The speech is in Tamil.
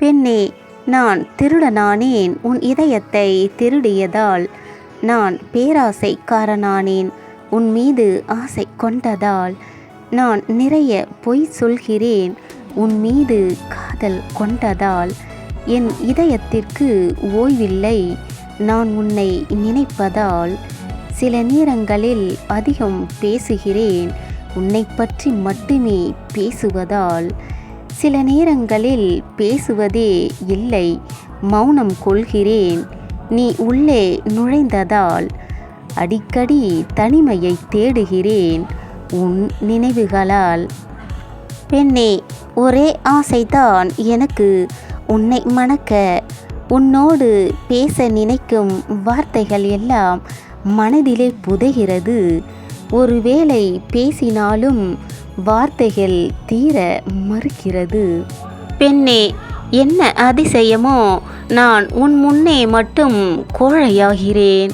பெண்ணே நான் திருடனானேன். உன் இதயத்தை திருடியதால் நான் பேராசைக்காரனானேன். உன் மீது ஆசை கொண்டதால் நான் நிறைய பொய் சொல்கிறேன். உன் மீது காதல் கொண்டதால் என் இதயத்திற்கு ஓய்வில்லை. நான் உன்னை நினைப்பதால் சில நேரங்களில் அதிகம் பேசுகிறேன். உன்னை பற்றி மட்டுமே பேசுவதால் சில நேரங்களில் பேசுவதே இல்லை. மௌனம் கொள்கிறேன். நீ உள்ளே நுழைந்ததால் அடிக்கடி தனிமையை தேடுகிறேன். உன் நினைவுகளால். பெண்ணே ஒரே ஆசைதான் எனக்கு. உன்னை மணக்க உன்னோடு பேச நினைக்கும் வார்த்தைகள் எல்லாம் மனதிலே புதைகிறது. ஒருவேளை பேசினாலும் வார்த்தைகள் தீர மறுக்கிறது. பெண்ணே என்ன அதிசயமோ? நான் உன் முன்னே மட்டும் கோழையாகிறேன்.